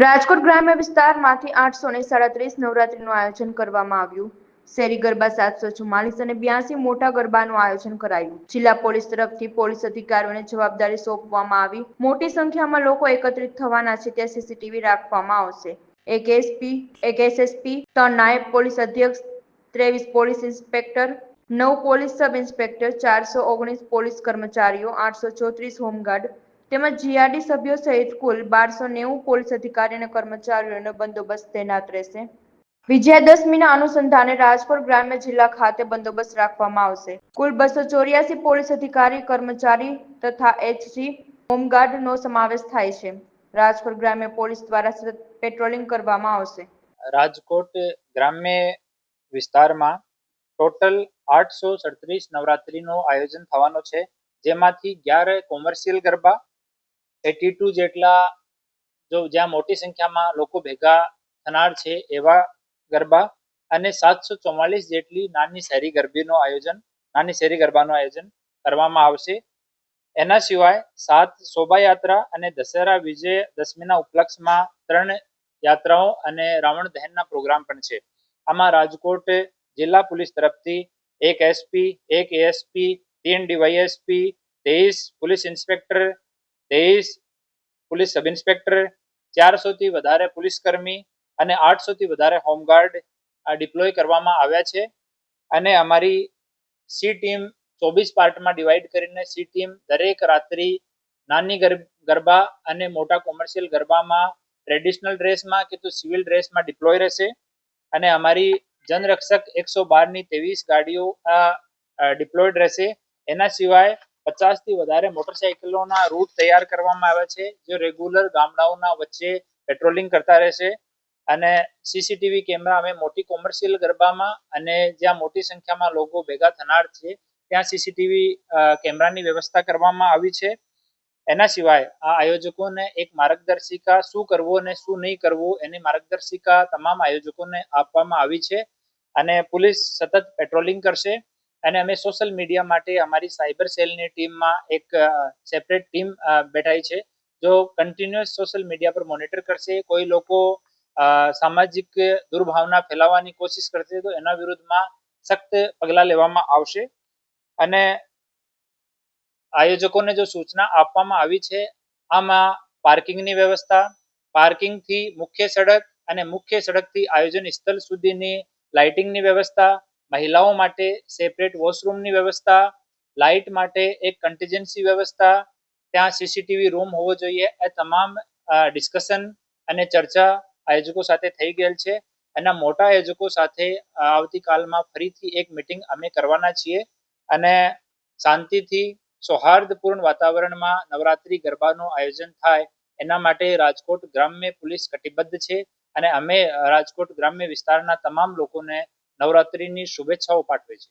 રાજકોટ ગ્રામ્ય વિસ્તારમાંથી આઠસો ને સાડત્રીસ નવરાત્રીનું આયોજન કરવામાં આવ્યું. શેરી ગરબા સાતસો ચુમ્માલીસ અને બ્યાસી મોટા ગરબાનું આયોજન કરાયું. જિલ્લા પોલીસ તરફથી પોલીસ અધિકારીઓને જવાબદારી સોંપવામાં આવી. મોટી સંખ્યામાં લોકો એકત્રિત થવાના છે, ત્યાં સીસીટીવી રાખવામાં આવશે. એક એસપી, એક એસએસપી, ત્રણ નાયબ પોલીસ અધ્યક્ષ, ત્રેવીસ પોલીસ ઇન્સ્પેક્ટર, નવ પોલીસ સબ ઇન્સ્પેક્ટર, ચારસો ઓગણીસ પોલીસ કર્મચારીઓ, આઠસો ચોત્રીસ હોમગાર્ડ તેમજ જીઆરડી સભ્યો સહિત કુલ બારસો નેવું પોલીસ અધિકારી અને કર્મચારીઓનો બંદોબસ્ત તૈનાત રહેશે. વિજયાદશમીના અનુસંધાને રાજકોટ ગ્રામ્ય જિલ્લા ખાતે બંદોબસ્ત રાખવામાં આવશે. કુલ બસો ચોર્યાસી પોલીસ અધિકારી, કર્મચારી તથા એચસી હોમગાર્ડનો સમાવેશ થાય છે. રાજકોટ ગ્રામ્ય પોલીસ દ્વારા સતત પેટ્રોલિંગ કરવામાં આવશે. રાજકોટ ગ્રામ્ય વિસ્તારમાં ટોટલ આઠસો સડત્રીસ નવરાત્રીનું આયોજન થવાનું છે. જેમાંથી અગિયાર કોમર્શિયલ ગરબા એટી ટુ જેટલા જો જ્યાં મોટી સંખ્યામાં લોકો ભેગા થનાર છે એવા ગરબા અને સાતસો ચુમ્માલીસ જેટલી નાની શહેરી ગરબીનું આયોજન, નાની શહેરી ગરબાનું આયોજન કરવામાં આવશે. એના સિવાય સાત શોભાયાત્રા અને દશેરા વિજય દશમીના ઉપલક્ષમાં ત્રણ યાત્રાઓ અને રાવણ દહનના પ્રોગ્રામ પણ છે. આમાં રાજકોટ જિલ્લા પોલીસ તરફથી એક એસપી, એક એએસપી તીન ડીવાયએસપી તેવીસ પોલીસ ઇન્સ્પેક્ટર તેવીસ પોલીસ સબ ઇન્સ્પેક્ટર ચારસોથી વધારે પોલીસ કર્મી અને આઠસોથી વધારે હોમગાર્ડ ડિપ્લોય કરવામાં આવ્યા છે. અને અમારી સી ટીમ ચોવીસ પાર્ટમાં ડિવાઈડ કરીને સી ટીમ દરેક રાત્રિ નાની ગરબા અને મોટા કોમર્શિયલ ગરબામાં ટ્રેડિશનલ ડ્રેસમાં કે તો સિવિલ ડ્રેસમાં ડિપ્લોય રહેશે. અને અમારી જનરક્ષક એકસો બારની ત્રેવીસ ગાડીઓ ડિપ્લોયડ રહેશે. એના સિવાય પચાસથી વધારે મોટરસાયકલોના રૂટ તૈયાર કરવામાં આવે છે, જે રેગ્યુલર ગામડાઓના વચ્ચે પેટ્રોલિંગ કરતા રહેશે. અને સીસીટીવી કેમેરા અમે મોટી કોમર્શિયલ ગરબામાં અને જ્યાં મોટી સંખ્યામાં લોકો ભેગા થનાર છે, ત્યાં સીસીટીવી કેમેરાની વ્યવસ્થા કરવામાં આવી છે. એના સિવાય આ આયોજકોને એક માર્ગદર્શિકા શું કરવું અને શું નહીં કરવું એની માર્ગદર્શિકા તમામ આયોજકોને આપવામાં આવી છે. અને પોલીસ સતત પેટ્રોલિંગ કરશે. અને અમે સોશિયલ મીડિયા માટે અમારી સાયબર સેલની ટીમમાં એક સેપરેટ ટીમ બેઠાઈ છે, જો કન્ટિન્યુઅસ સોશિયલ મીડિયા પર મોનિટર કરશે, કોઈ લોકો સામાજિક દુર્ભાવના ફેલાવવાની કોશિશ કરશે, તો એના વિરુદ્ધમાં સખ્ત પગલાં લેવામાં આવશે. અને આયોજકોને જો સૂચના આપવામાં આવી છે, આમાં પાર્કિંગની વ્યવસ્થા પાર્કિંગથી મુખ્ય સડક અને મુખ્ય સડકથી આયોજન સ્થળ સુધીની લાઇટિંગની વ્યવસ્થા મહિલાઓ માટે સેપરેટ વોશરૂમની વ્યવસ્થા લાઇટ માટે એક કન્ટીજન્સી વ્યવસ્થા, ત્યાં સીસીટીવી રૂમ હોવો જોઈએ. એ તમામ ડિસ્કશન અને ચર્ચા આયોજકો સાથે થઈ ગયેલ છે. એના મોટા આયોજકો સાથે આવતીકાલમાં ફરીથી એક મિટિંગ અમે કરવાના છીએ અને શાંતિથી સૌહાર્દપૂર્ણ વાતાવરણમાં નવરાત્રી ગરબાનું આયોજન થાય, એના માટે રાજકોટ ગ્રામ્ય પોલીસ કટિબદ્ધ છે અને અમે રાજકોટ ગ્રામ્ય વિસ્તારના તમામ લોકોને નવરાત્રીની શુભેચ્છાઓ પાઠવે છે.